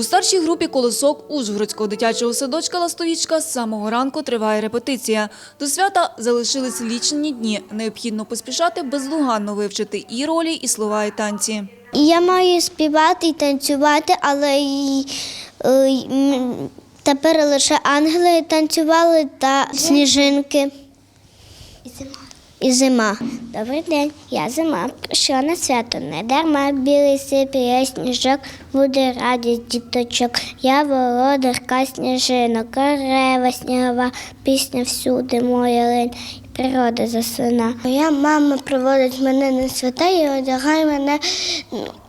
У старшій групі колосок Ужгородського дитячого садочка «Ластовічка» з самого ранку триває репетиція. До свята залишились лічені дні. Необхідно поспішати бездоганно вивчити і ролі, і слова, і танці. Я маю співати і танцювати, але й, е, й, м, тепер лише ангели танцювали та сніжинки. І зима. Добрий день, я зима. Що на свято не дарма, білий сипіє сніжок, буде радість діточок. Я володарка сніжинок, корова снігова, пісня всюди моя лень. Природа заслина. Моя мама приводить мене на свята і одягає мене,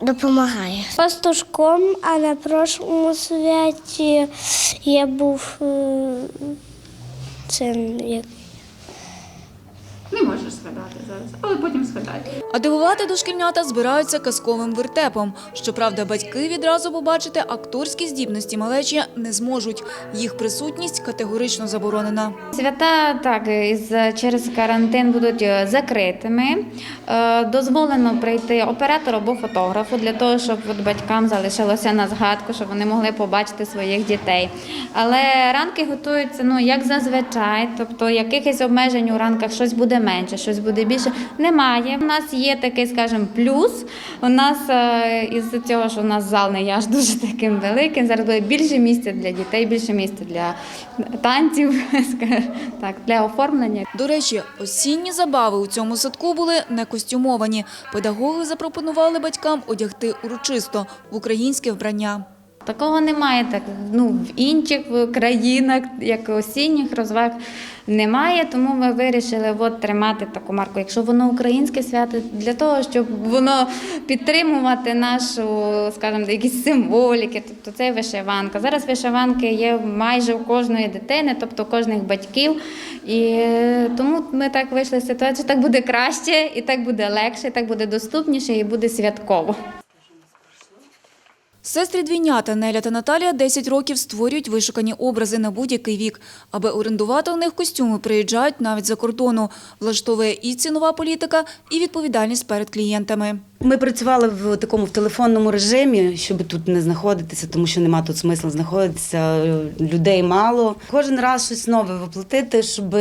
допомагає. Пастушком, а на прошлому святі я був е, це як згадати зараз, але потім згадай. А дивувати дошкільнята збираються казковим вертепом. Щоправда, батьки відразу побачити акторські здібності малечі не зможуть. Їх присутність категорично заборонена. Свята так із через карантин будуть е, закритими. Е, Дозволено прийти оператору або фотографу для того, щоб от батькам залишилося на згадку, щоб вони могли побачити своїх дітей. Але ранки готуються ну як зазвичай, тобто якихось обмежень у ранках щось буде менше, щось буде більше. Немає. У нас є такий, скажімо, плюс. У нас е, із цього, що у нас зал не є аж дуже таким великим. Зараз буде більше місця для дітей, більше місця для танців, так, для оформлення. До речі, осінні забави у цьому садку були не костюмовані. Педагоги запропонували батькам одягти урочисто в українське вбрання. Такого немає. Так ну в інших країнах, як осінніх розваг, немає. Тому ми вирішили от тримати таку марку. Якщо воно українське свято, для того, щоб воно підтримувати нашу, скажімо, якісь символіки, тобто це вишиванка. Зараз вишиванки є майже у кожної дитини, тобто у кожних батьків. І е, тому ми так вийшли з ситуації, так буде краще, і так буде легше, і так буде доступніше, і буде святково. Сестри двійнята Неля та Наталія 10 років створюють вишукані образи на будь-який вік. Аби орендувати у них костюми, приїжджають навіть за кордону. Влаштовує і цінова політика, і відповідальність перед клієнтами. Ми працювали в такому в телефонному режимі, щоб тут не знаходитися, тому що нема тут смисла знаходитися. Людей мало. Кожен раз щось нове воплотити, щоб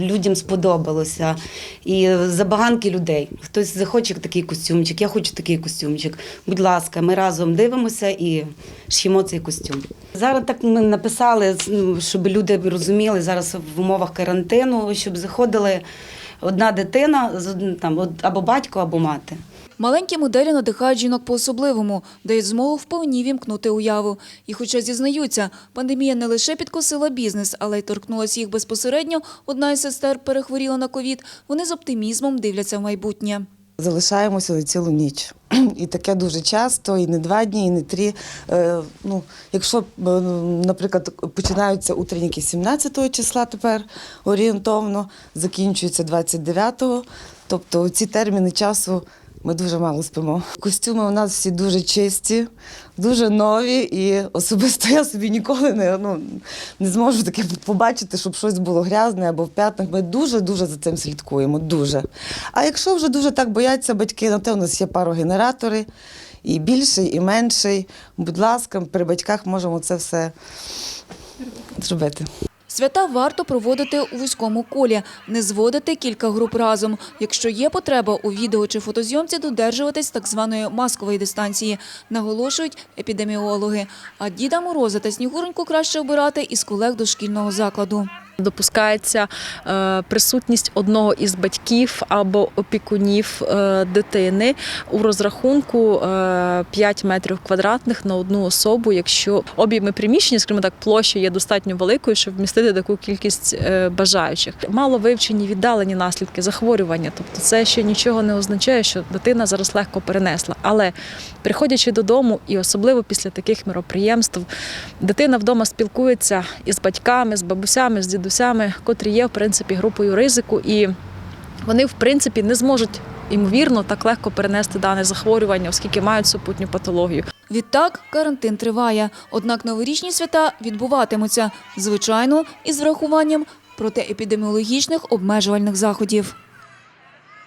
людям сподобалося. І забаганки людей. Хтось захоче такий костюмчик, я хочу такий костюмчик. Будь ласка, ми разом дивимося і ш'ємо цей костюм. Зараз так ми написали, щоб люди розуміли зараз в умовах карантину, щоб заходили одна дитина з там або батько, або мати. Маленькі моделі надихають жінок по-особливому, дають змогу вповні вімкнути уяву. І хоча зізнаються, пандемія не лише підкосила бізнес, але й торкнулася їх безпосередньо, одна із сестер перехворіла на ковід, вони з оптимізмом дивляться в майбутнє. Залишаємося цілу ніч. І таке дуже часто, і не два дні, і не три. Е, ну, якщо, е, наприклад, починаються утренніки 17 числа тепер орієнтовно, закінчуються 29-го, тобто ці терміни часу ми дуже мало спимо. Костюми у нас всі дуже чисті, дуже нові, і особисто я собі ніколи не, ну, не зможу таке побачити, щоб щось було грязне або в п'ятнах. Ми дуже-дуже за цим слідкуємо. Дуже. А якщо вже дуже так бояться батьки, на те у нас є парогенератори, і більший, і менший. Будь ласка, при батьках можемо це все зробити. Свята варто проводити у вузькому колі, не зводити кілька груп разом. Якщо є потреба у відео чи фотозйомці, додержуватись так званої маскової дистанції, наголошують епідеміологи. А Діда Мороза та Снігуроньку краще обирати із колег дошкільного закладу. Допускається е, присутність одного із батьків або опікунів е, дитини у розрахунку е, 5 метрів квадратних на одну особу, якщо об'єми приміщення, скажімо так, площа є достатньо великою, щоб вмістити таку кількість е, бажаючих. Мало вивчені віддалені наслідки захворювання, тобто це ще нічого не означає, що дитина зараз легко перенесла. Але приходячи додому, і особливо після таких міроприємств, дитина вдома спілкується із батьками, з бабусями, з дідусями, котрі є в принципі групою ризику, і вони в принципі не зможуть ймовірно так легко перенести дане захворювання, оскільки мають супутню патологію. Відтак карантин триває, однак новорічні свята відбуватимуться, звичайно, із врахуванням протиепідеміологічних обмежувальних заходів.